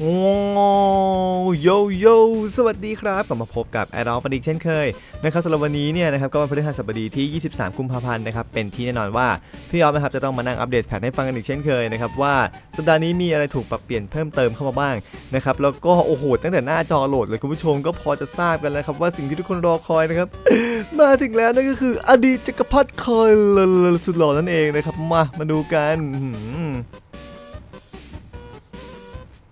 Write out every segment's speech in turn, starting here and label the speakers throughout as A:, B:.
A: โอ้โยโยสวัสดีครับ กลับมาพบกับแอดอลปดิกเช่นเคยนะครับสำหรับวันนี้เนี่ยนะครับก็วันพฤหัสบดีที่ 23 กุมภาพันธ์นะครับเป็นที่แน่นอนว่าพี่ออฟนะครับจะต้องมานั่งอัปเดตแพทให้ฟังกันอีกเช่นเคยนะครับว่าสัปดาห์นี้มีอะไรถูกปรับเปลี่ยนเพิ่มเติมเข้ามาบ้างนะครับแล้วก็โอ้โหตั้งแต่หน้าจอโหลดเลยคุณผู้ชมก็พอจะทราบกันแล้วครับว่าสิ่งที่ทุกคนรอคอยนะครับมาถึงแล้วนั่นก็คืออดีตจักรพรรดิคอยสุดหล่อนั่นเองนะครับมามาดูกันอื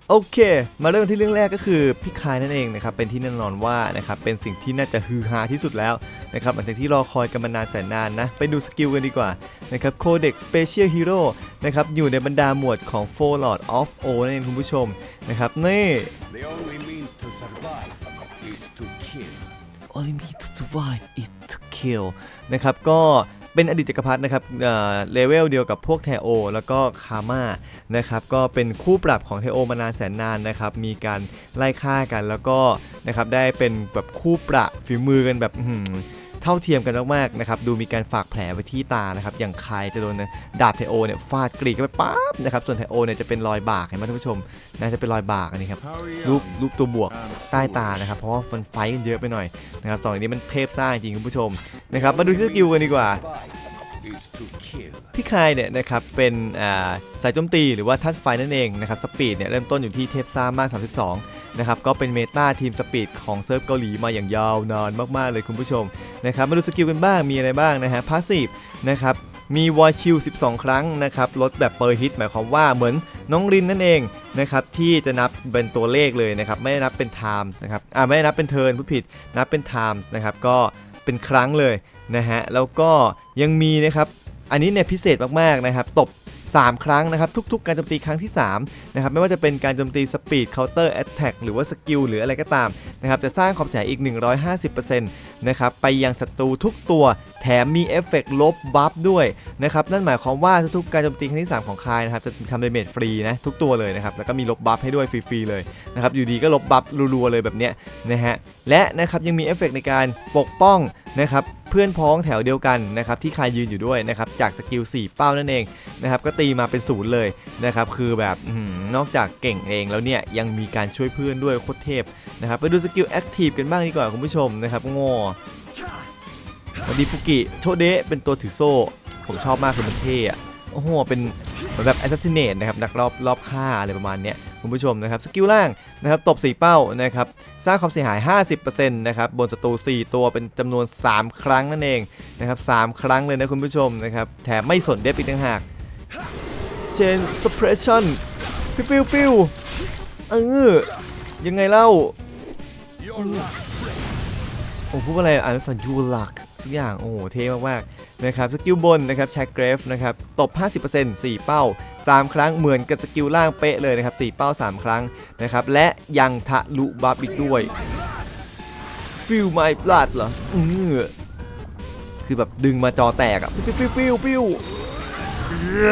A: โอเค มาเริ่มที่เรื่องแรกก็คือพี่คายนั่นเองนะครับเป็นที่แน่นอนว่านะครับเป็นสิ่งที่น่าจะฮือฮาที่สุดแล้วนะครับหลังจากที่รอคอยกันมานานแสนนานนะ ไปดูสกิลกันดีกว่านะครับ Codex Special Hero นะครับอยู่ในบรรดาหมวดของ Four Lord of O นั่นเองคุณผู้ชมนะครับนี่
B: The only means to survive is to kill.
A: Only me to survive is to kill นะครับก็ เป็นอดีตจักรพรรดินะครับเอ่อเลเวลเดียวกับพวกเทโอ แล้วก็คาม่านะครับก็เป็นคู่ปรับของเทโอมานานแสนนานนะครับมีการไล่ฆ่ากันแล้วก็นะครับได้เป็นแบบคู่ประฝีมือกันแบบ เท่าเทียมกันมากๆนะครับดูมีการฝากแผลไว้ที่ตานะครับอย่างใครจะโดนดาบเทโอเนี่ยฟาดกรีดเข้าไปป๊าบนะครับส่วนเทโอเนี่ยจะเป็นรอยบากเห็นไหมท่านผู้ชมน่าจะเป็นรอยบากอันนี้ครับ
B: Hurry
A: รูป
B: on.
A: รูปตัวบวก
B: I'm
A: ใต้ตา
B: foolish.
A: นะครับเพราะว่ามันไฟท์กันเยอะไปหน่อยนะครับสองอันนี้มันเทพสร้างจริงคุณผู้ชมนะครับมาดูที่สกิลกันดีกว่า
B: Survive is to kill.
A: พี่คายเนี่ยนะครับเป็นอ่าสายโจมตีหรือว่าทัชไฟนั่นเองนะครับสปีดเนี่ยเริ่มต้นอยู่ที่เทพซ่ามาก 32 นะครับก็เป็นเมตาทีมสปีดของเซิร์ฟเกาหลีมาอย่างยาวนานมากๆเลยคุณผู้ชมนะครับมาดูสกิลกันบ้างมีอะไรบ้างนะฮะพาสซีฟนะครับมีวอชิล 12 ครั้งนะครับ ลดแบบเปอร์ฮิต หมายความว่าเหมือนน้องรินนั่นเองนะครับ ที่จะนับเป็นตัวเลขเลยนะครับ ไม่ได้นับเป็น times นะครับ อ่าไม่ได้นับเป็นเทิร์นผู้ผิด นับเป็น times นะครับ ก็เป็นครั้งเลยนะฮะ แล้วก็ยังมีนะครับ อันนี้เนี่ยพิเศษมากๆนะครับ ตบ 3 ครั้งนะครับ ทุก ๆ การโจมตีครั้งที่3นะครับไม่ว่าจะเป็นการโจมตีสปีดเคาน์เตอร์แอตแทกหรือว่าสกิลหรืออะไรก็ตามนะครับจะสร้างความเสียหายอีก 150%นะครับไปยังศัตรูทุกตัวแถมมีเอฟเฟกต์ลบบัฟด้วยนะครับนั่นหมายความว่าทุกการโจมตีครั้งที่ 3 ของคายนะครับจะทำดเมจฟรีนะทุกตัวเลยนะครับแล้วก็มีลบบัฟให้ด้วยฟรีๆเลยนะครับอยู่ดีก็ลบบัฟรัวๆเลยแบบเนี้ยนะฮะและนะครับยังมีเอฟเฟกต์ในการปกป้องนะครับ เพื่อนพ้องแถวเดียวกันนะครับที่คายยืนอยู่ด้วยนะครับจากสกิล4เป้านั่นเองนะครับก็ตีมาเป็นศูนย์เลยนะครับคือแบบนอกจากเก่งเองแล้วเนี่ยยังมีการช่วยเพื่อนด้วยโคตรเทพนะครับไปดูสกิลแอคทีฟกันบ้างดีกว่าคุณผู้ชมนะครับง่สวัสดีปุกิโชเดะเป็นตัวถือโซ่ ผมชอบมากคือมันเท่อะโอ้โหเป็นเหมือนแบบแอสซัสซิเนตนะครับนักรอบรอบฆ่าอะไรประมาณเนี้ย คุณผู้ชมนะครับสกิลล่างนะครับตบ 4 เป้านะครับสร้างความเสียหาย 50%นะครับบนศัตรู4 ตัวเป็นจำนวน 3 ครั้งนั่นเองนะครับ3ครั้งเลยนะคุณผู้ชมนะครับแถมไม่สนเดฟอีกต่างหากเชนสเปรชั่นปิ้วปิ้วปิ้วเออยังไงเล่า
B: Your luck.
A: ผมพูดว่าอะไรอ่านไม่ฟังยูลักสักอย่าง โอ้โห เท่มากๆนะครับ สกิลบนนะครับแชกเกรฟนะครับ ตบ 50% 4 เป้า 3 ครั้งเหมือนกับสกิลล่างเป๊ะเลยนะครับ 4 เป้า 3 ครั้งนะครับ และยังทะลุบัฟอีกด้วย Feel my blood เหรออือคือแบบดึงมาจอแตกอะปิ้วปิ้วปิ้วปิ้วเอ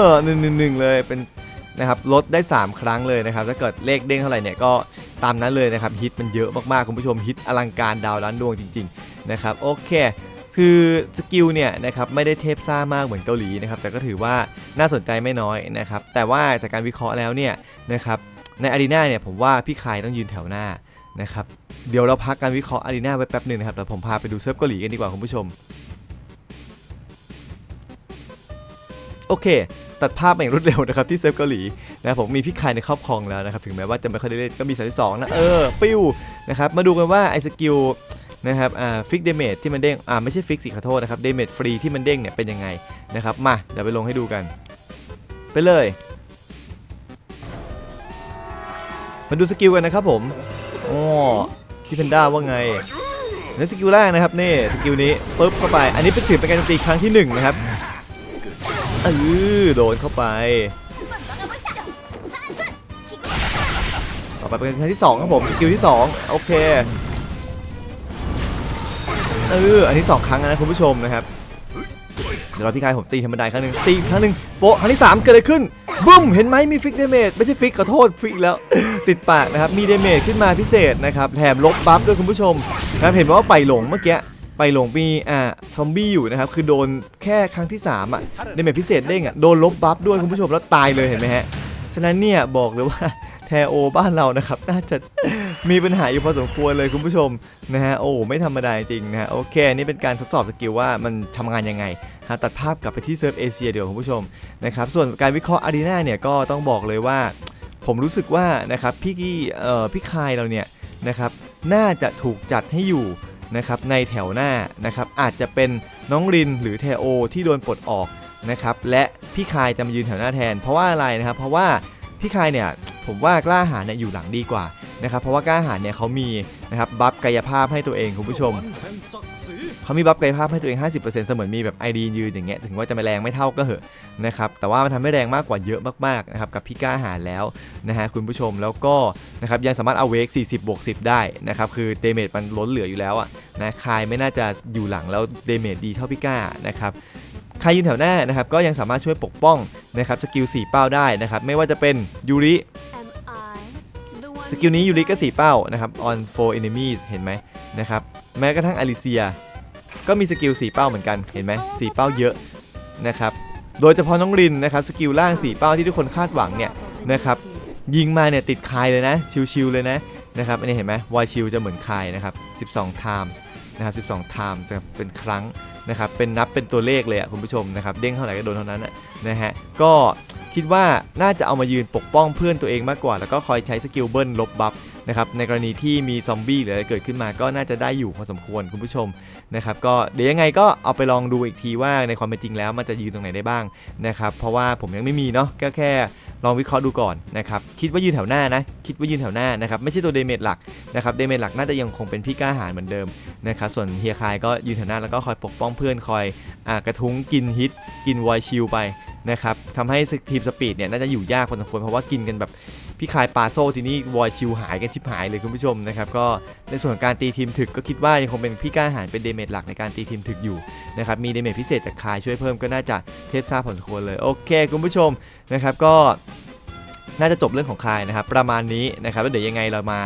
A: อหนึ่งหนึ่งหนึ่งเลยเป็น นะครับลดได้ 3 ครั้งเลยนะครับถ้าเกิดเลขเด้งเท่าไหร่เนี่ยก็ตามนั้นเลยนะครับฮิตมันเยอะมากๆคุณผู้ชมฮิตอลังการดาวล้านดวงจริงๆนะครับโอเคคือสกิลเนี่ยนะครับไม่ได้เทพซ่ามากเหมือนเกาหลีนะครับแต่ก็ถือว่าน่าสนใจไม่น้อยนะครับแต่ว่าจากการวิเคราะห์แล้วเนี่ยนะครับในอารีนาเนี่ยผมว่าพี่คายต้องยืนแถวหน้านะครับเดี๋ยวเราพักการวิเคราะห์อารีนาไว้แป๊บหนึ่งนะครับแล้วผมพาไปดูเซิร์ฟเกาหลีกันดีกว่าคุณผู้ชม โอเค ตัดภาพมาอย่างรวดเร็วนะครับที่เซฟเกาหลีนะครับผมมีพี่คายในครอบครองแล้วนะครับถึงแม้ว่าจะไม่ค่อยได้เล่นก็มี32นะเออปิ้วนะครับมาดูกันว่าไอ้สกิลนะครับอ่าฟิกเดเมจที่มันเด้งอ่าไม่ใช่ฟิกสิขอโทษนะครับเดเมจฟรีที่มันเด้งเนี่ยเป็นยังไงนะครับมาเดี๋ยวไปลงให้ดูกัน ไปเลย มาดูสกิลกันนะครับผมอ๋อพี่เพนด้าว่าไงในสกิลแรกนะครับนี่สกิลนี้ปุ๊บเข้าไป อันนี้เป็นถือเป็นการโจมตีครั้งที่หนึ่งนะครับ เออโดนเข้าไป ต่อไปเป็นครั้งที่2ครับผมสกิลที่2โอเคเอออันนี้2ครั้งนะคุณผู้ชมนะครับเดี๋ยวเราพี่กายผมตีธรรมดาครั้งหนึ่งตีครั้งหนึ่งโปะครั้งที่ 3 เกิดอะไรขึ้นบึ้มเห็นไหมมีฟิกเดเมจไม่ใช่ฟิกขอโทษฟิกแล้ว ติดปากนะครับมีเดเมจขึ้นมาพิเศษนะครับแถมลบบัฟด้วยคุณผู้ชมนะครับเห็นว่าไปหลงเมื่อกี้ ไปหลงมีอ่าซอมบี้อยู่นะครับคือโดนแค่ครั้งที่3อะเดเมจพิเศษเด้งอะโดนลบบัฟด้วยคุณผู้ชมแล้วตายเลยเห็นไหมฮะฉะนั้นเนี่ยบอกเลยว่าแทโอบ้านเรานะครับน่าจะมีปัญหาอยู่พอสมควรเลยคุณผู้ชมนะฮะโอ้ไม่ธรรมดาจริงๆนะฮะโอเคนี่เป็นการทดสอบสกิลว่ามันทำงานยังไงฮะตัดภาพกลับไปที่เซิร์ฟเอเชียเดี๋ยวาคุณผู้ชมนะครับส่วนการวิเคราะห์อารีนาเนี่ยก็ต้องบอกเลยว่า ผมรู้สึกว่านะครับพี่กี้เอ่อพี่คายเราเนี่ยนะครับน่าจะถูกจัดให้อยู่ นะครับในแถวหน้านะครับอาจจะเป็นน้องรินหรือเทโอที่โดนปลดออกนะครับและพี่คายจะมายืนแถวหน้าแทน เพราะว่าอะไรนะครับเพราะว่าพี่คายเนี่ย ผมว่ากล้าหาญเนี่ยอยู่หลังดีกว่านะครับเพราะว่ากล้าหาญเนี่ยเขามีนะครับบัฟกายภาพให้ตัวเองคุณผู้ชมเขามีบัฟกายภาพให้ตัวเอง 50%เสมือนมีแบบไอดียืนอย่างเงี้ยถึงว่าจะไม่แรงไม่เท่าก็เหอะนะครับแต่ว่ามันทำให้แรงมากกว่าเยอะมากๆนะครับกับพี่กล้าหาญแล้วนะฮะคุณผู้ชมแล้วก็นะครับยังสามารถเอาเวก40บวก10 ได้นะครับคือเดเมจมันล้นเหลืออยู่แล้วอะนะคายไม่น่าจะอยู่หลังแล้วเดเมจดีเท่าพี่กล้านะครับใครยืนแถวหน้านะครับก็ยังสามารถช่วยปกป้องนะครับสกิล4เป้าได้นะครับไม่ว่าจะเป็นยูริ สกิลนี้ยูริก็สีเป้านะครับ on four enemies เห็นไหมนะครับแม้กระทั่งอลิเซีย ก็มีสกิลสีเป้าเหมือนกันเห็นไหมสีเป้าเยอะนะครับโดยเฉพาะน้องรินนะครับสกิลล่างสีเป้าที่ทุกคนคาดหวังเนี่ยนะครับยิงมาเนี่ยติดคายเลยนะชิวๆเลยนะนะครับอันนี้เห็นไหมวายชิวจะเหมือนคายนะครับ 12 times นะครับ12 times จะเป็นครั้งนะครับเป็นนับเป็นตัวเลขเลยอะคุณผู้ชมนะครับเด้งเท่าไหร่ก็โดนเท่านั้นนะฮะก็คิดว่าน่าจะเอามายืนปกป้องเพื่อนตัวเองมากกว่า แล้วก็คอยใช้สกิลเบิ้ลลบบัฟนะครับในกรณีที่มีซอมบี้หรืออะไรเกิดขึ้นมาก็น่าจะได้อยู่พอสมควรคุณผู้ชม นะครับก็เดี๋ยวยังไงก็เอาไปลองดูอีกทีว่าในความเป็นจริงแล้วมันจะยืนตรงไหนได้บ้างนะครับเพราะว่าผมยังไม่มีเนาะก็แค่ลองวิเคราะห์ดูก่อนนะครับคิดว่ายืนแถวหน้านะคิดว่ายืนแถวหน้านะครับไม่ใช่ตัวเดเมจหลักนะครับเดเมจหลักน่าจะยังคงเป็นพี่กล้าหาญเหมือนเดิมนะครับส่วนเฮียคายก็ยืนแถวหน้าแล้วก็คอยปกป้องเพื่อนคอยอกระทุ้งกินฮิตกินไวชิลไป นะครับทำให้ทีมสปีดเนี่ยน่าจะอยู่ยากพอสมควรเพราะว่ากินกันแบบพี่คายปาโซทีนี้วอยชิลหายกันชิบหายเลยคุณผู้ชมนะครับก็ในส่วนของการตีทีมถึกก็คิดว่ายังคงเป็นพี่ก้าหาญเป็นเดเมจหลักในการตีทีมถึกอยู่นะครับมีเดเมจพิเศษจากคายช่วยเพิ่มก็น่าจะเทพซาพอสมควรเลยโอเค คุณผู้ชมนะครับก็น่าจะจบเรื่องของคายนะครับประมาณนี้นะครับแล้วเดี๋ยวยังไงเรามา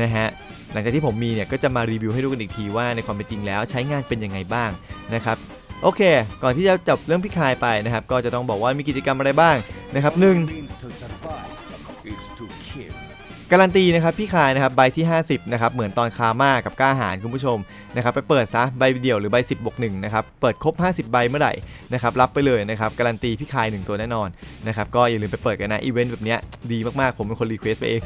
A: นะฮะหลังจากที่ผมมีเนี่ยก็จะมารีวิวให้ดูกันอีกทีว่าในความเป็นจริงแล้วใช้งานเป็นยังไงบ้างนะครับ โอเค ก่อนที่จะจบเรื่องพี่คายไปนะครับ ก็จะต้องบอกว่ามีกิจกรรมอะไรบ้างนะครับหนึ่งการันตีนะครับพี่คายนะครับใบที่ 50นะครับเหมือนตอนคาม่ากับกล้าหารคุณผู้ชมนะครับไปเปิดซะใบเดียวหรือใบ 10บวกหนึ่งนะครับเปิดครบ 50 ใบเมื่อไหร่นะครับรับไปเลยนะครับการันตีพี่คายหนึ่งตัวแน่นอนนะครับก็อย่าลืมไปเปิดกันนะอีเวนต์แบบเนี้ยดีมากๆ ผมเป็นคนรีเควสไปเอง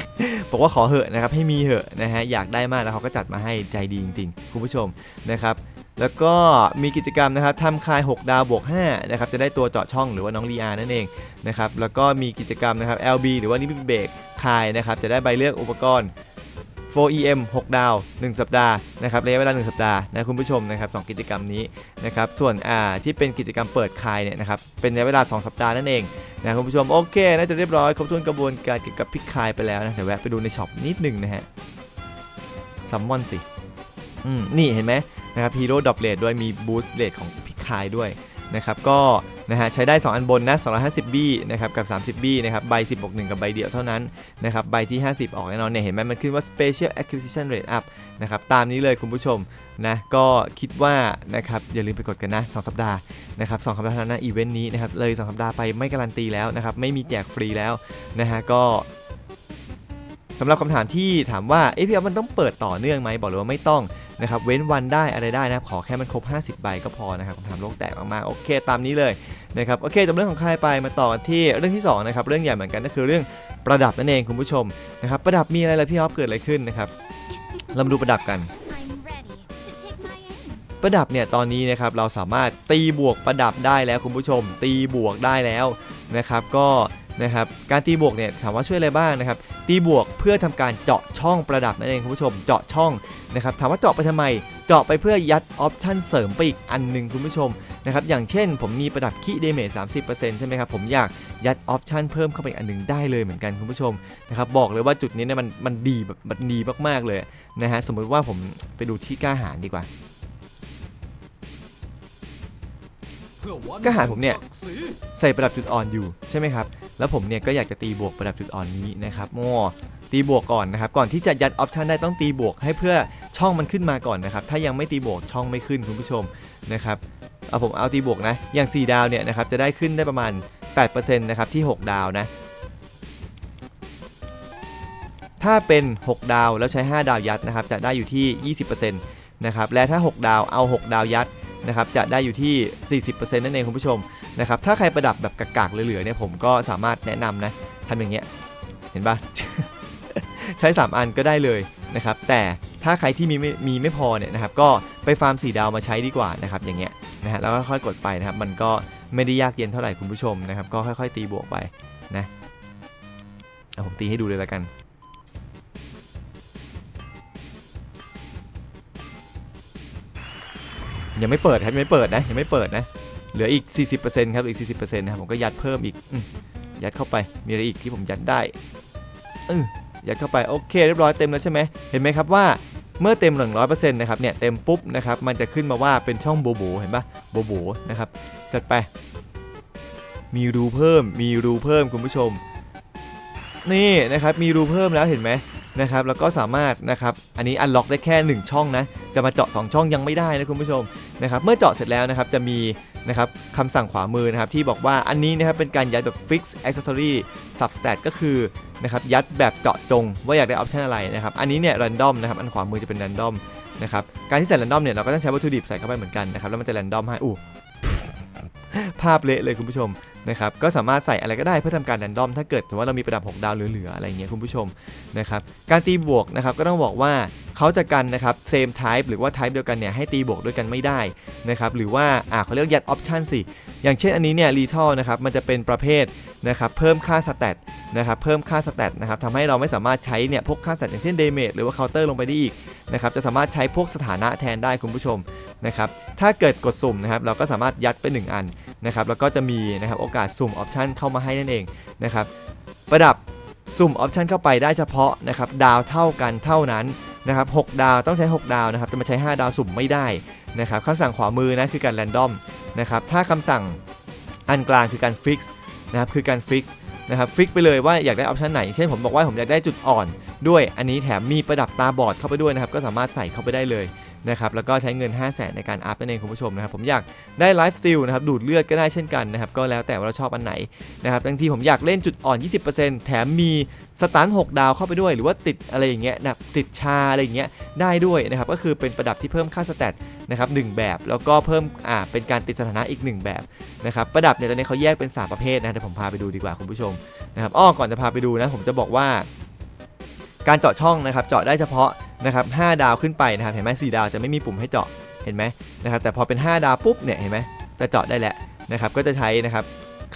A: บอกว่าขอเหอะนะครับให้มีเหอะนะฮะอยากได้มากแล้วเขาก็จัดมาให้ใจดีจริงๆ คุณผู้ชมนะครับ แล้วก็มีกิจกรรมนะครับทำคาย 6 ดาวบวก5นะครับจะได้ตัวเจาะช่องหรือว่าน้องลีอานั่นเองนะครับแล้วก็มีกิจกรรมนะครับ LB หรือว่านิพิเบกคายนะครับจะได้ใบเลือกอุปกรณ์ 4EM 6 ดาว 1 สัปดาห์นะครับระยะเวลา 1 สัปดาห์นะคุณผู้ชมนะครับสองกิจกรรมนี้นะครับส่วนอ่าที่เป็นกิจกรรมเปิดคายเนี่ยนะครับเป็นระยะเวลา 2 สัปดาห์นั่นเองนะคุณผู้ชมโอเคน่าจะเรียบร้อยครบถ้วนกระบวนการเกี่ยวกับพิกคายไปแล้วนะเดี๋ยวแวะไปดูในช็อปนิดหนึ่งนะฮะซัมมอนสิอืมนี่เห็นไหม นะครับฮีโร่ดอปเลทด้วยมีบูสต์เลทของพิคายด้วยนะครับก็นะฮะใช้ได้ 2 อันบนนะ250 บี้นะครับกับ 30 บี้นะครับใบ 10บวก1กับใบเดียวเท่านั้นนะครับใบที่ 50 ออกแน่นอนเนี่ยเห็นไหมมันขึ้นว่า Special Acquisition Rate Up นะครับตามนี้เลยคุณผู้ชมนะก็คิดว่านะครับอย่าลืมไปกดกันนะ 2 สัปดาห์นะครับ2สัปดาห์นั้นนะอีเวนต์นี้นะครับเลย 2 สัปดาห์ไปไม่การันตีแล้วนะครับไม่มีแจกฟรีแล้วนะฮะก็ สำหรับคำถามที่ถามว่าเอ๊ะพี่อ๊อฟมันต้องเปิดต่อเนื่องไหมบอกเลยว่าไม่ต้องนะครับเว้นวันได้อะไรได้นะครับขอแค่มันครบ 50 ใบก็พอนะครับคำถามโลกแตกมากๆโอเคตามนี้เลยนะครับโอเคจบเรื่องของค่ายไปมาต่อกันที่เรื่องที่สองนะครับเรื่องใหญ่เหมือนกันก็คือเรื่องประดับนั่นเองคุณผู้ชมนะครับประดับมีอะไรล่ะพี่อ๊อฟเกิดอะไรขึ้นนะครับเรามาดูประดับกัน
C: I'm ready to take my aim.
A: ประดับเนี่ยตอนนี้นะครับเราสามารถตีบวกประดับได้แล้วคุณผู้ชม ตีบวกได้แล้วนะครับก็นะครับการตีบวกเนี่ยถามว่าช่วยอะไรบ้างนะครับ ตีบวกเพื่อทำการเจาะช่องประดับนั่นเองคุณผู้ชม เจาะช่องนะครับถามว่าเจาะไปทำไม เจาะไปเพื่อยัดออปชันเสริมไปอีกอันหนึ่งคุณผู้ชมนะครับอย่างเช่น ผมมีประดับคีเดเมจ30%ใช่ไหมครับผมอยากยัดออปชันเพิ่มเข้าไปอีกอันหนึ่งได้เลยเหมือนกันคุณผู้ชมนะครับบอกเลยว่าจุดนี้เนี่ยมันมันดีแบบมันดีมากๆเลยนะฮะสมมติว่าผมไปดูที่กล้าหารดีกว่า ก็หาผมเนี่ยใส่ประดับจุดอ่อนอยู่ใช่ไหมครับ แล้วผมเนี่ยก็อยากจะตีบวกประดับจุดอ่อนนี้นะครับโม่ตีบวกก่อนนะครับ ก่อนที่จะยัดออปชันได้ต้องตีบวกให้เพื่อช่องมันขึ้นมาก่อนนะครับ ถ้ายังไม่ตีบวกช่องไม่ขึ้นคุณผู้ชมนะครับเอาผมเอาตีบวกนะ อย่าง 4 ดาวเนี่ยนะครับจะได้ขึ้นได้ประมาณ 8%นะครับที่ 6 ดาวนะ ถ้าเป็น 6 ดาวแล้วใช้ 5 ดาวยัดนะครับจะได้อยู่ที่ 20%นะครับ และถ้า 6 ดาวเอา 6 ดาวยัด นะครับจะได้อยู่ที่ 40%นั่นเองคุณผู้ชมนะครับถ้าใครประดับแบบกากๆเหลือๆเนี่ยผมก็สามารถแนะนำนะทำอย่างเงี้ยเห็นปะใช้ 3 อันก็ได้เลยนะครับแต่ถ้าใครที่มีมีไม่พอเนี่ยนะครับก็ไปฟาร์ม4ดาวมาใช้ดีกว่านะครับอย่างเงี้ยนะฮะแล้วก็ค่อยกดไปนะครับมันก็ไม่ได้ยากเย็นเท่าไหร่คุณผู้ชมนะครับก็ค่อยๆ ตีบวกไปนะเอาผมตีให้ดูเลยล้วกัน ยังไม่เปิดครับยังไม่เปิดนะยังไม่เปิดนะเหลืออีก 40%ครับอีก 40%นะครับผมก็ยัดเพิ่มอีกอยัดเข้าไปมีอะไรอีกที่ผมยัดได้อือยัดเข้าไปโอเคเรียบร้อยเต็มแล้วใช่ไหมเห็นไหมครับว่าเมื่อเต็ม 100%นะครับเนี่ยเต็มปุ๊บนะครับมันจะขึ้นมาว่าเป็นช่องโบโบเห็นปะโบโบนะครับจัดไป มีรูเพิ่มมีรูเพิ่มคุณผู้ชม นี่นะครับมีรูเพิ่มแล้วเห็นไหม นะครับแล้วก็สามารถนะครับอันนี้อันล็อกได้แค่ 1 ช่องนะจะมาเจาะ 2 ช่องยังไม่ได้นะคุณผู้ชมนะครับเมื่อเจาะเสร็จแล้วนะครับจะมีนะครับคำสั่งขวามือนะครับที่บอกว่าอันนี้นะครับเป็นการยัดแบบ fix accessory substat ก็คือนะครับยัดแบบเจาะจงว่าอยากได้ออปชันอะไรนะครับอันนี้เนี่ย random นะครับอันขวามือจะเป็น random นะครับการที่ใส่ random เนี่ยเราก็ต้องใช้วัตถุดิบใส่เข้าไปเหมือนกันนะครับแล้วมันจะ random ให้อู้ ภาพเละเลยคุณผู้ชมนะครับก็สามารถใส่อะไรก็ได้เพื่อทำการแรนดอม ถ้าเกิดสมมติว่าเรามีประดับ 6 ดาวเหลือๆอะไรเงี้ยคุณผู้ชมนะครับการตีบวกนะครับก็ต้องบอกว่าเขาจะกันนะครับ same type หรือว่า type เดียวกันเนี่ยให้ตีบวกด้วยกันไม่ได้นะครับหรือว่าอ่าเขาเรียกยัด option สิอย่างเช่นอันนี้เนี่ย lethal นะครับมันจะเป็นประเภท นะครับเพิ่มค่า stat นะครับเพิ่มค่า stat นะครับทำให้เราไม่สามารถใช้เนี่ยพวกค่า stat อย่างเช่น damage หรือว่า counter ลงไปได้อีกนะครับจะสามารถใช้พวกสถานะแทนได้คุณผู้ชมนะครับถ้าเกิดกดสุ่มนะครับเราก็สามารถยัดไปหนึ่งอันนะครับแล้วก็จะมีนะครับโอกาสสุ่มออปชันเข้ามาให้นั่นเองนะครับประดับสุ่มออปชันเข้าไปได้เฉพาะนะครับดาวเท่ากันเท่านั้นนะครับ6ดาวต้องใช้ 6 ดาวนะครับจะมาใช้ 5 ดาวสุ่มไม่ได้นะครับคำสั่งขวามือนะคือการแรนดอมนะครับถ้าคำสั่งอันกลางคือการฟิกซ์ นะครับคือการฟิกนะครับฟิกไปเลยว่าอยากได้ออปชันไหน เช่นผมบอกว่าผมอยากได้จุดอ่อนด้วยอันนี้แถมมีประดับตาบอดเข้าไปด้วยนะครับก็สามารถใส่เข้าไปได้เลย นะครับแล้วก็ใช้เงิน 5 0 0แสนในการอัพนั่นเองคุณผู้ชมนะครับผมอยากได้ไลฟ์สติลนะครับดูดเลือดก็ได้เช่นกันนะครับก็แล้วแต่ว่าเราชอบอันไหนนะครับบางทีผมอยากเล่นจุดอ่อน 20%แถมมีสตัน6ดาวเข้าไปด้วย หรือว่าติดอะไรอย่างเงี้ยนะติดชาอะไรอย่างเงี้ยได้ด้วยนะครับก็คือเป็นประดับที่เพิ่มค่าสแตทนะครับหนึ่งแบบ แล้วก็เพิ่มอ่าเป็นการติดสถานะอีก 1 แบบนะครับประดับเนี่ยตอนนี้เขาแยกเป็น 3 ประเภทนะเดี๋ยวผมพาไปดูดีกว่าคุณผู้ชมนะครับอ้อก่อนจะพาไปดูนะผมจะบอกว่า การเจาะช่องนะครับเจาะได้เฉพาะนะครับ5ดาวขึ้นไปนะครับเห็นไหม4ดาวจะไม่มีปุ่มให้เจาะเห็นไหมนะครับแต่พอเป็น 5 ดาวปุ๊บเนี่ยเห็นไหมจะเจาะได้แหละนะครับก็จะใช้นะครับ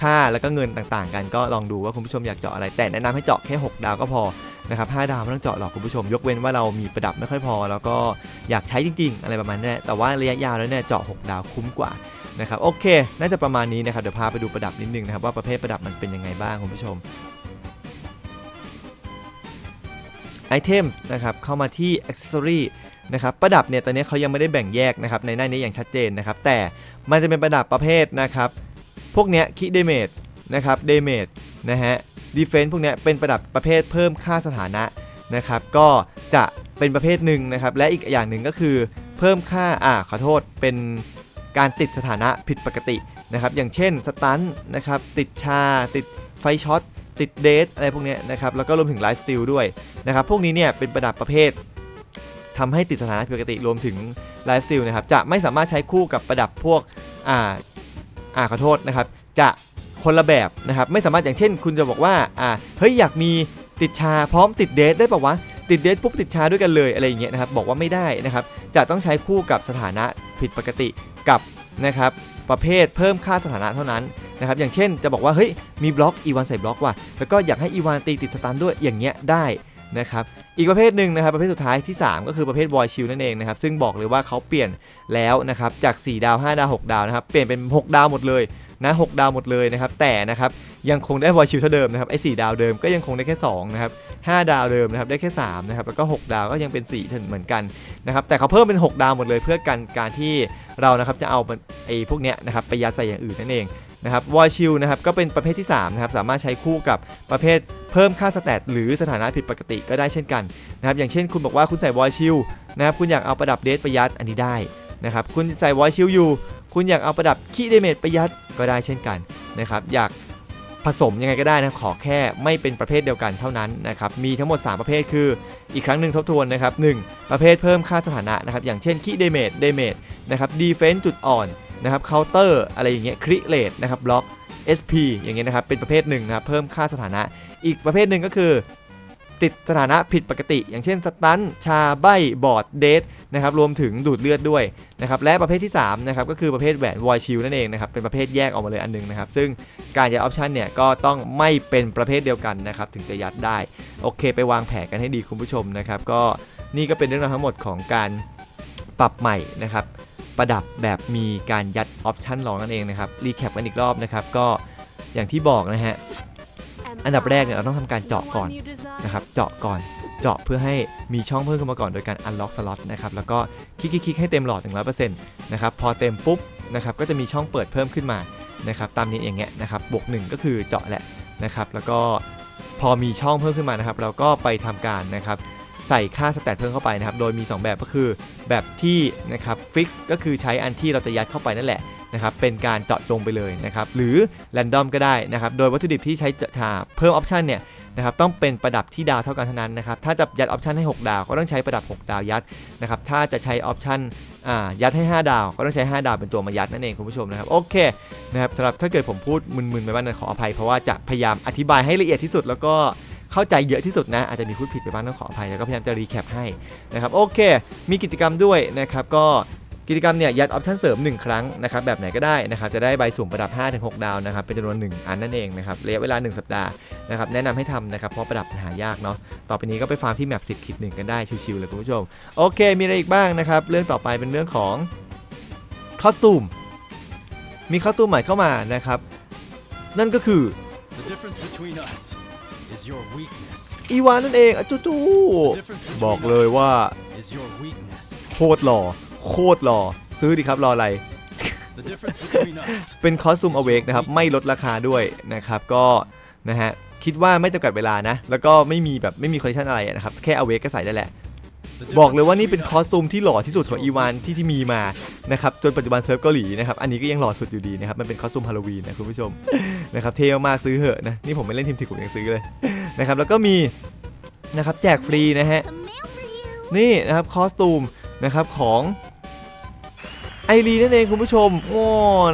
A: ค่าแล้วก็เงินต่างๆ กันก็ลองดูว่าคุณผู้ชมอยากเจาะอะไร แต่แนะนำให้เจาะแค่ 6 ดาวก็พอนะครับ5ดาวไม่ต้องเจาะหรอกคุณผู้ชม ยกเว้นว่าเรามีประดับไม่ค่อยพอ แล้วก็อยากใช้จริง ๆ อะไรประมาณนี้แต่ว่าระยะยาวแล้วเนี่ยเจาะ 6 ดาวคุ้มกว่านะครับโอเค น่าจะประมาณนี้นะครับเดี๋ยวพาไปดูประดับนิดนึงนะครับว่าประเภทประดับมันเป็นยังไงบ้างคุณผู้ชม Items นะครับเข้ามาที่ Accessory นะครับประดับเนี่ยตอนนี้เขายังไม่ได้แบ่งแยกนะครับในหน้านี้อย่างชัดเจนนะครับแต่มันจะเป็นประดับประเภทนะครับพวกเนี้ยคิดเดเมจนะครับเดเมจนะฮะดีเฟนซ์พวกเนี้ยเป็นประดับประเภทเพิ่มค่าสถานะนะครับก็จะเป็นประเภทหนึ่งนะครับและอีกอย่างหนึ่งก็คือเพิ่มค่าอ่าขอโทษเป็นการติดสถานะผิดปกตินะครับอย่างเช่นสตันนะครับติดชาติดไฟช็อต ติดเดทอะไรพวกนี้นะครับแล้วก็รวมถึงไลฟ์สติลด้วยนะครับพวกนี้เนี่ยเป็นประดับประเภททำให้ติดสถานะผิดปกติรวมถึงไลฟ์สติลนะครับจะไม่สามารถใช้คู่กับประดับพวกอ่าอ่าขอโทษนะครับ จะคนละแบบนะครับไม่สามารถอย่างเช่น คุณจะบอกว่าอ่าเฮ้ยอยากมีติดชาพร้อมติดเดทได้ปะวะติดเดทปุ๊บติดชาด้วยกันเลยอะไรอย่างเงี้ยนะครับบอกว่าไม่ได้นะครับจะต้องใช้คู่กับสถานะผิดปกติกับนะครับประเภทเพิ่มค่าสถานะเท่านั้น นะครับอย่างเช่นจะบอกว่าเฮ้ยมีบล็อกอีวานใส่บล็อกว่ะแล้วก็อยากให้อีวานตีติดสตันด้วยอย่างเงี้ยได้นะครับอีกประเภทหนึ่งนะครับประเภทสุดท้ายที่ 3 ก็คือประเภทวอยชิลนั่นเองนะครับซึ่งบอกเลยว่าเขาเปลี่ยนแล้วนะครับจาก 4 ดาว 5 ดาว 6 ดาวนะครับเปลี่ยนเป็น 6 ดาวหมดเลยนะ6ดาวหมดเลยนะครับแต่นะครับยังคงได้วอยชิลเท่าเดิมนะครับไอ้4ดาวเดิมก็ยังคงได้แค่2นะครับ5ดาวเดิมนะครับได้แค่3นะครับแล้วก็ 6 ดาวก็ยังเป็น4เหมือนกันนะครับแต่เขาเพิ่มเป็น 6 ดาวหมดเลยเพื่อกันการที่เรานะครับจะเอาไอ้พวกเนี้ยนะครับไปยัดใส่อย่างอื่นนั่นเอง นะครับวอยชิลนะครับก็เป็นประเภทที่3นะครับสามารถใช้คู่กับประเภทเพิ่มค่าสแตทหรือสถานะผิดปกติก็ได้เช่นกันนะครับอย่างเช่นคุณบอกว่าคุณใส่วอยชิลนะครับคุณอยากเอาประดับเดทไปยัดอันนี้ได้นะครับคุณใส่วอยชิลอยู่ คุณอยากเอาประดับคีเดเมจไปยัดก็ได้เช่นกันนะครับอยากผสมยังไงก็ได้นะขอแค่ไม่เป็นประเภทเดียวกันเท่านั้นนะครับมีทั้งหมด 3 ประเภทคืออีกครั้งหนึ่งทบทวนนะครับ 1. ประเภทเพิ่มค่าสถานะนะครับอย่างเช่นคีเดเมจเดเมจนะครับดีเฟนต์จุดอ่อน นะครับเคาน์เตอร์อะไรอย่างเงี้ยคริเลตนะครับบล็อก SP อย่างเงี้ยนะครับเป็นประเภทหนึ่งนะครับเพิ่มค่าสถานะ อีกประเภทหนึ่งก็คือ ติดสถานะผิดปกติ อย่างเช่นสตันชาใบบอดเดทนะครับรวมถึงดูดเลือดด้วยนะครับและประเภทที่3นะครับก็คือประเภทแหวนวอยชิลนั่นเองนะครับเป็นประเภทแยกออกมาเลยอันหนึงนะครับซึ่งการยัดออปชันเนี่ยก็ต้องไม่เป็นประเภทเดียวกันนะครับถึงจะยัดได้โอเค ไปวางแผนกันให้ดีคุณผู้ชมนะครับก็นี่ก็เป็นเรื่องราวทั้งหมดของการปรับใหม่นะครับ ประดับแบบมีการยัดออปชันรองนั่นเองนะครับรีแคปกันอีกรอบนะครับก็อย่างที่บอกนะฮะอันดับแรกเนี่ยเราต้องทำการเจาะก่อนนะครับเจาะก่อนเจาะเพื่อให้มีช่องเพิ่มขึ้นมาก่อนโดยการ unlock slot นะครับแล้วก็คลิกๆให้เต็มหลอดถึง100%นะครับพอเต็มปุ๊บนะครับก็จะมีช่องเปิดเพิ่มขึ้นมานะครับตามนี้อย่างเงี้ยนะครับบวกหนึ่งก็คือเจาะแหละนะครับแล้วก็พอมีช่องเพิ่มขึ้นมานะครับ เราก็ไปทำการนะครับ ใส่ค่าสแตทเพิ่มเข้าไปนะครับ โดยมี 2 แบบก็คือแบบที่นะครับฟิกซ์ก็คือใช้อันที่เราจะยัดเข้าไปนั่นแหละนะครับเป็นการเจาะจงไปเลยนะครับหรือแรนดอมก็ได้นะครับโดยวัตถุดิบที่ใช้จะเพิ่มออปชันเนี่ยนะครับต้องเป็นประดับที่ดาวเท่ากันเท่านั้นนะครับถ้าจะยัดออปชันให้ 6 ดาวก็ต้องใช้ประดับ 6 ดาวยัดนะครับถ้าจะใช้ออปชันอ่ายัดให้ 5 ดาวก็ต้องใช้ 5 ดาวเป็นตัวมายัดนั่นเองคุณผู้ชมนะครับโอเคนะครับสำหรับถ้าเกิดผมพูดมึนๆไปบ้างขออภัยเพราะว่าจะพยายามอธิบายให้ละเอียดที่สุดแล้วก็ เข้าใจเยอะที่สุดนะ อาจจะมีพูดผิดไปบ้างต้องขออภัยแล้วก็พยายามจะรีแคปให้นะครับโอเค มีกิจกรรมด้วยนะครับก็กิจกรรมเนี่ยยัดออปชั่นเสริม 1 ครั้งนะครับแบบไหนก็ได้นะครับจะได้ใบสุ่มประดับ 5-6 ดาวนะครับเป็นจำนวน 1 อันนั่นเองนะครับระยะเวลา 1 สัปดาห์นะครับแนะนำให้ทำนะครับเพราะประดับมันหายากเนาะต่อไปนี้ก็ไปฟาร์มที่แมป10คิดหนึ่งกันได้ชิวๆเลยคุณผู้ชมโอเค มีอะไรอีกบ้างนะครับเรื่องต่อไปเป็นเรื่องของคอสตูมมีคอสตูมใหม่เข้ามานะครับนั่นก็คือ
B: The difference between us
A: อีวานนั่นเองอะจูจู
B: The difference between
A: บอกเลยว่า
B: us is your weakness.
A: โคตรหล่อโคตรหล่อซื้อดิครับรออะไร
B: The difference between us
A: เป็นคอสตูมอเวกนะครับ ไม่ลดราคาด้วยนะครับ ก็นะฮะคิดว่าไม่จำกัดเวลานะ แล้วก็ไม่มีแบบไม่มีคอนดิชันอะไรนะครับ แค่อเวกก็ใส่ได้แหละ
B: The
A: บอกเลยว่า
B: difference
A: นี่เป็น
B: between
A: คอส
B: us
A: ตูมที่หล่อที่สุดของอีวานที่ที่มีมานะครับ จนปัจจุบันเซิร์ฟเกาหลีนะครับ อันนี้ก็ยังหล่อสุดอยู่ดีนะครับ มันเป็นคอสตูมฮาโลวีนนะคุณผู้ชมนะครับ เท่มากๆซื้อเหอะนะ นี่ผมไม่เล่นทีมถึกผมยังซื้อเลย นะครับแล้วก็มีนะครับแจกฟรีนะฮะนี่นะครับคอสตูมนะครับของไอรีนั่นเองคุณผู้ชมโอ้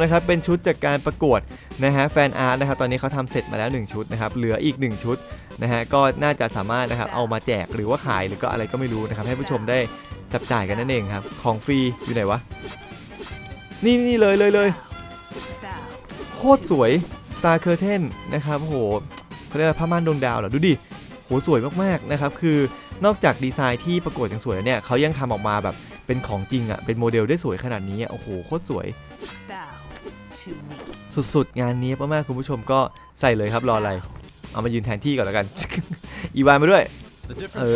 A: นะครับเป็นชุดจากการประกวดนะฮะแฟนอาร์ตนะครับตอนนี้เขาทำเสร็จมาแล้ว 1 ชุดนะครับเหลืออีก 1 ชุดนะฮะก็น่าจะสามารถนะครับเอามาแจกหรือว่าขายหรือก็อะไรก็ไม่รู้นะครับให้ผู้ชมได้จับจ่ายกันนั่นเองครับของฟรีอยู่ไหนวะนี่นี่เลยเลยเลยโคตรสวย Star Curtain นนะครับโอ้โห เขาเรียกว่าผ้าม่านดวงดาวเหรอดูดิโหสวยมากๆนะครับคือนอกจากดีไซน์ที่ประกวดอย่างสวยแล้วเนี่ยเขายังทำออกมาแบบเป็นของจริงอะ่ะเป็นโมเดลได้สวยขนาดนี้อะโอ้โหโคตรสวย
D: Bow to me.
A: สุดๆ งานนี้มากๆคุณผู้ชมก็ใส่เลยครับรออะไร เอามายืนแทนที่ก่อนแล้วกัน อีวานมาด้วย
B: The
A: เอ
B: difference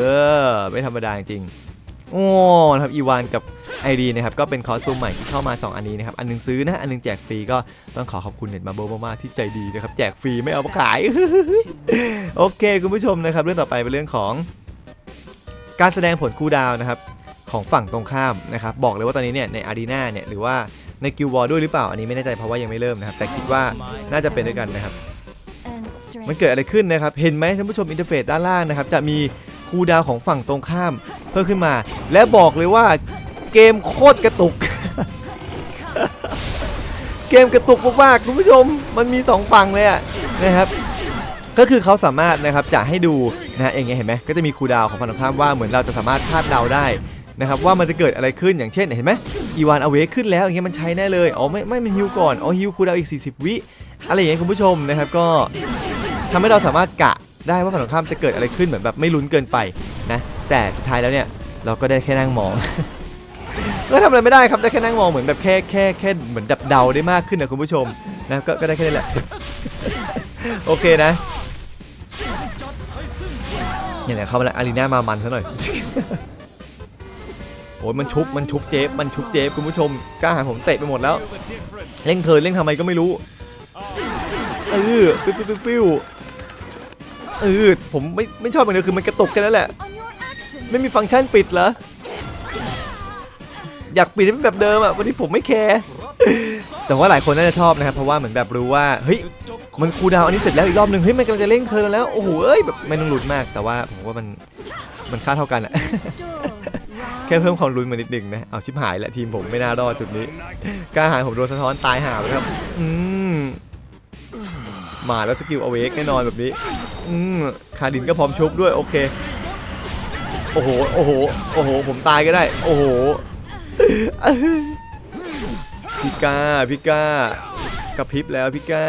A: อไม่ธรรมดาจริงๆ โอ้นะครับอีวานกับไอรีนะครับก็เป็นคอสตูมใหม่ที่เข้ามา 2 อันนี้นะครับอันหนึงซื้อนะ อันหนึงแจกฟรีก็ต้องขอขอบคุณเน็ตมาโบมากๆที่ใจดีนะครับแจกฟรีไม่เอามาขาย โอเค คุณผู้ชมนะครับเรื่องต่อไปเป็นเรื่องของการแสดงผลคูลดาวน์นะครับของฝั่งตรงข้ามนะครับบอกเลยว่าตอนนี้เนี่ยในอารีนาเนี่ยหรือว่าในกิลวอร์ด้วยหรือเปล่าอันนี้ไม่แน่ใจเพราะว่ายังไม่เริ่มนะครับแต่คิดว่าน่าจะเป็นด้วยกันนะครับ
C: And strength.
A: มันเกิดอะไรขึ้นนะครับเห็นไหมท่านผู้ชมอินเทอร์เฟซด้านล่างนะครับจะมี คูดาวของฝั่งตรงข้าม เพิ่มขึ้นมา และบอกเลยว่าเกมโคตรกระตุก เกมกระตุกมากๆคุณผู้ชมมันมี 2 ฝั่งเลยอะนะครับก็คือเขาสามารถนะครับจะให้ดูนะฮะอย่างเงี้ยเห็นไหมก็จะมีคูดาวของฝั่งตรงข้ามว่าเหมือนเราจะสามารถคาดเดาได้นะครับว่ามันจะเกิดอะไรขึ้นอย่างเช่นเห็นไหมอีวานอเวกขึ้นแล้วอย่างเงี้ยมันใช้แน่เลยอ๋อไม่ไม่มันฮิวก่อนอ๋อฮิวคูดาวอีก 40 วิอะไรอย่างเงี้ยคุณผู้ชมนะครับก็ทำให้เราสามารถกะ ได้ว่าฝั่งตรงข้ามจะเกิดอะไรขึ้นเหมือนแบบไม่ลุ้นเกินไปนะแต่สุดท้ายแล้วเนี่ยเราก็ได้แค่นั่งมองก็ทำอะไรไม่ได้ครับได้แค่นั่งมองเหมือนแบบแค่แค่แค่เหมือนดับเดาได้มากขึ้นนะคุณผู้ชมนะก็ก็ได้แค่นี้แหละโอเคนะเนี่ยแหละเข้ามาแล้วอารีนามามันซะหน่อยโอ้ยมันชุบมันชุบเจฟมันชุบเจฟคุณผู้ชมกล้าหาผมเตะไปหมดแล้วเร่งเทินเร่งทำไมก็ไม่รู้เออปิ้วปิ้วปิ้ว ออผมไม่ไม่ชอบอย่างเดียวคือมันกระตุกแค่นั้นแหละ ไม่มีฟังก์ชันปิดเหรอ อยากปิดให้เป็นแบบเดิมอะวันนี้ผมไม่แคร์ แต่ว่าหลายคนน่าจะชอบนะครับ เพราะว่าเหมือนแบบรู้ว่า เฮ้ย มันคูลดาวน์อันนี้เสร็จแล้วอีกรอบหนึ่งเฮ้ย มันกำลังจะเร่งเธอแล้ว โอ้โหเอ้ยแบบไม่ต้องลุ้นมาก แต่ว่าผมว่ามันมันค่าเท่ากันอะแค่เพิ่มความลุ้นมานิดนึงนะ เอาชิบหายแหละทีมผมไม่น่ารอดจุดนี้กล้าหาญผมโดนสะท้อนตายหาไปครับ อืม มาแล้วสกิลเอาเวกแน่นอนแบบนี้ อืมคาดินก็พร้อมชุบด้วยโอเค โอ้โห โอ้โห โอ้โห ผมตายก็ได้ โอ้โหพี่ก้าพี่ก้ากระพริบแล้วพี่ก้า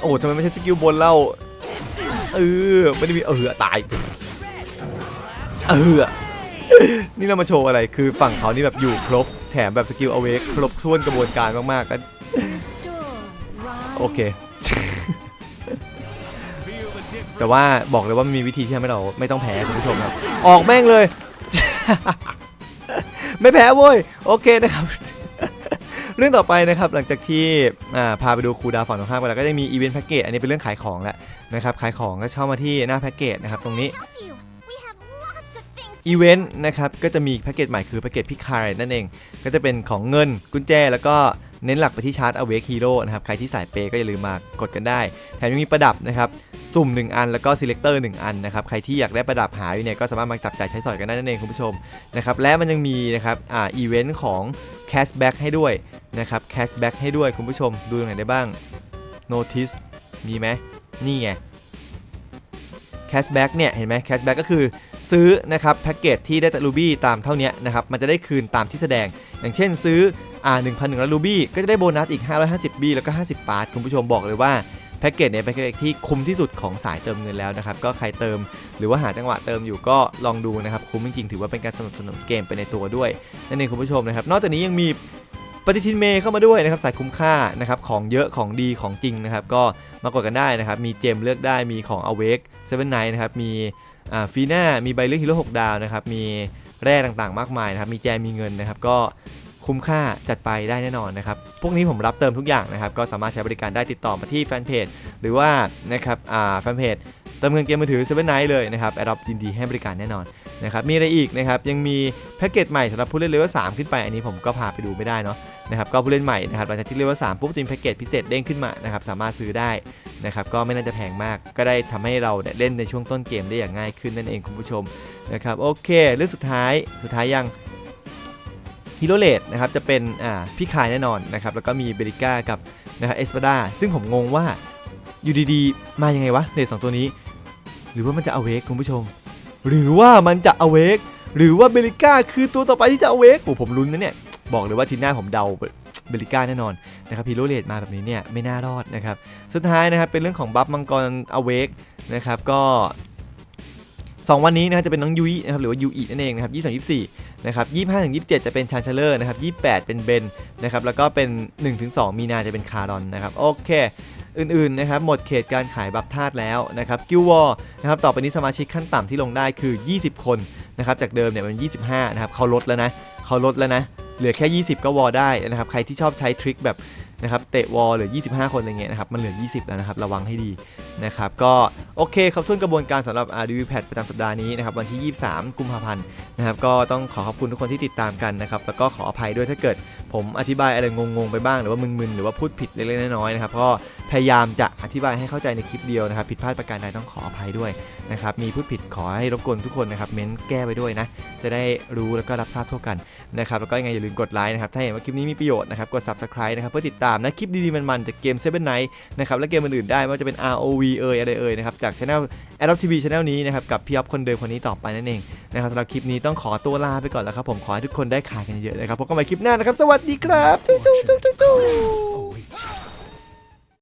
A: โอ้โหทำไมไม่ใช่สกิลบนเล่า เออ ไม่ได้มีเออตาย เออ นี่เรามาโชว์อะไร คือฝั่งเขานี่แบบอยู่ครบ แถมแบบสกิลเอาเวกครบถ้วนกระบวนการมากๆก็
C: Rise.
A: โอเค แต่ว่าบอกเลยว่ามันมีวิธีที่ทำให้เราไม่ต้องแพ้คุณผู้ชมครับ ออกแม่งเลย ไม่แพ้เว้ย โอเคนะครับ เรื่องต่อไปนะครับ หลังจากที่อ่าพาไปดูคูลดาวน์ฝั่งตรงข้ามไปแล้วก็จะมีอีเวนต์แพ็กเกจอันนี้เป็นเรื่องขายของแหละนะครับ ขายของก็เข้ามาที่หน้าแพ็กเกจนะครับตรงนี้
C: Help you. We have lots of things.
A: อีเวนต์นะครับก็จะมีแพ็กเกจใหม่คือแพ็กเกจพิคายนั่นเอง ก็จะเป็นของเงินกุญแจแล้วก็ เน้นหลักไปที่ชาร์จ Awake Hero นะครับ ใครที่สายเปย์ก็อย่าลืมมากดกันได้ แถมยังมีประดับนะครับ สุ่ม 1 อันแล้วก็ Selector 1 อันนะครับ ใครที่อยากได้ประดับหาอยู่เนี่ยก็สามารถมาจับจ่ายใช้สอยกันได้นั่นเองคุณผู้ชมนะครับ และมันยังมีนะครับ อ่า อีเวนต์ของ Cashback ให้ด้วยนะครับ Cashback ให้ด้วยคุณผู้ชม ดูตรงไหนได้บ้าง Notice มีไหมนี่ไง Cashback เนี่ย เห็นไหม Cashback ก็คือซื้อนะครับแพ็กเกจที่ได้แต่รูบี้ตามเท่านี้นะครับ มันจะได้คืนตามที่แสดง อย่างเช่นซื้อ อ่า1,100รูบี้ก็จะได้โบนัสอีก 550 บีแล้วก็ 50 บาท คุณผู้ชมบอกเลยว่าแพ็กเกจเนี่ยเป็นแพ็กเกจที่คุ้มที่สุดของสายเติมเงินแล้วนะครับ ก็ใครเติมหรือว่าหาจังหวะเติมอยู่ก็ลองดูนะครับ คุ้มจริงๆถือว่าเป็นการสนับสนุนเกมไปในตัวด้วยนั่นเองคุณผู้ชมนะครับ นอกจากนี้ยังมีปฏิทินเมย์เข้ามาด้วยนะครับสายคุ้มค่านะครับของเยอะของดีของจริงนะครับ ก็มากดกันได้นะครับ มีเจมเลือกได้มีของ Awake Seven Night นะครับ มีฟีน่ามีใบเลือกฮีโร่6ดาวนะครับมีแร่ต่างๆ มากมายนะครับมีแจมมีเงินนะครับก็ คุ้มค่าจัดไปได้แน่นอนนะครับ พวกนี้ผมรับเติมทุกอย่างนะครับ ก็สามารถใช้บริการได้ติดต่อมาที่แฟนเพจหรือว่านะครับอ่าแฟนเพจเติมเงินเกมมือถือ Seven Night เลยนะครับแอดดอปยินดีให้บริการแน่นอนนะครับมีอะไรอีกนะครับยังมีแพ็กเกจใหม่สำหรับผู้เล่นเลเวล3ขึ้นไปอันนี้ผมก็พาไปดูไม่ได้เนาะนะครับก็ผู้เล่นใหม่นะครับหลังจากที่เลเวล3ปุ๊บจะมีแพ็กเกจพิเศษเด้งขึ้นมานะครับสามารถซื้อได้นะครับก็ไม่น่าจะแพงมาก ก็ได้ทำให้เราเล่นในช่วงต้นเกมได้อย่างง่ายขึ้นนั่นเองคุณผู้ชมนะครับโอเคเรื่องสุดท้ายสุดท้ายยัง ฮีโรเลดนะครับจะเป็นอ่าพี่คายแน่นอนนะครับแล้วก็มีเบริก้ากับนะครับเอสปาดาซึ่งผมงงว่าอยู่ดีๆ มายังไงวะเลดสองตัวนี้ หรือว่ามันจะอเวกคุณผู้ชม หรือว่ามันจะอเวกหรือว่าเบริก้าคือตัวต่อไปที่จะอเวกโอ้ผมลุ้นนะเนี่ยบอกเลยว่าทีหน้าผมเดาเบริก้าแน่นอนนะครับฮีโร่เลดมาแบบนี้เนี่ยไม่น่ารอดนะครับ สุดท้ายนะครับเป็นเรื่องของบัฟมังกรอเวกนะครับก็ 2 วันนี้นะครับจะเป็นน้องยุ้ยนะครับหรือว่ายูอีนั่นเองนะครับ23 24นะครับ25ถึง27จะเป็นชานเชลเลอร์นะครับ28เป็นเบนนะครับแล้วก็เป็น1ถึง2มีนาจะเป็นคารอนนะครับโอเคอื่นๆนะครับหมดเขตการขายบัฟธาตุแล้วนะครับกิลวอนะครับต่อไปนี้สมาชิกขั้นต่ำที่ลงได้คือ 20 คนนะครับจากเดิมเนี่ยมัน 25 นะครับเขาลดแล้วนะเขาลดแล้วนะเหลือแค่ 20 ก็วอได้นะครับใครที่ชอบใช้ทริคแบบ นะครับเตะวอลเหลือ 25 คนอะไรเงี้ยนะครับมันเหลือ 20 แล้วนะครับระวังให้ดีนะครับก็โอเคครับทุนกระบวนการสำหรับ RDV p a d ประจำสัปดาห์นี้นะครับวันที่ 23 กุมภาพันธ์นะครับก็ต้องขอขอบคุณทุกคนที่ติดตามกันนะครับแล้วก็ขออภัยด้วยถ้าเกิดผมอธิบายอะไรงงๆไปบ้างหรือว่ามึนๆหรือว่าพูดผิดเล็กๆน้อยๆนะครับก็ พยายามจะอธิบายให้เข้าใจในคลิปเดียวนะครับ ผิดพลาดประการใดต้องขออภัยด้วยนะครับ มีพูดผิดขอให้รบกวนทุกคนนะครับ เม้นแก้ไปด้วยนะ จะได้รู้แล้วก็รับทราบทั่วกันนะครับ แล้วก็ยังไงอย่าลืมกดไลค์นะครับ ถ้าเห็นว่าคลิปนี้มีประโยชน์นะครับ กด subscribe นะครับ เพื่อติดตามนะคลิปดีๆมันๆจากเกม Seven Night นะครับ และเกมอื่นๆได้ไม่ว่าจะเป็น ROV เอ่ยอะไรเอ่ยนะครับ จาก channel Adopt TV channel นี้นะครับ กับพี่อ๊อฟคนเดิมคนนี้ต่อไปนั่นเองนะครับสำหรับคลิปนี้ต้องขอตัวลาไปก่อนแล้วครับผมขอให้ทุกคนได้ขายกันเยอะนะครับพบกันใหม่คลิปหน้านะครับสวัสดีครับจู้จู้จู้จู้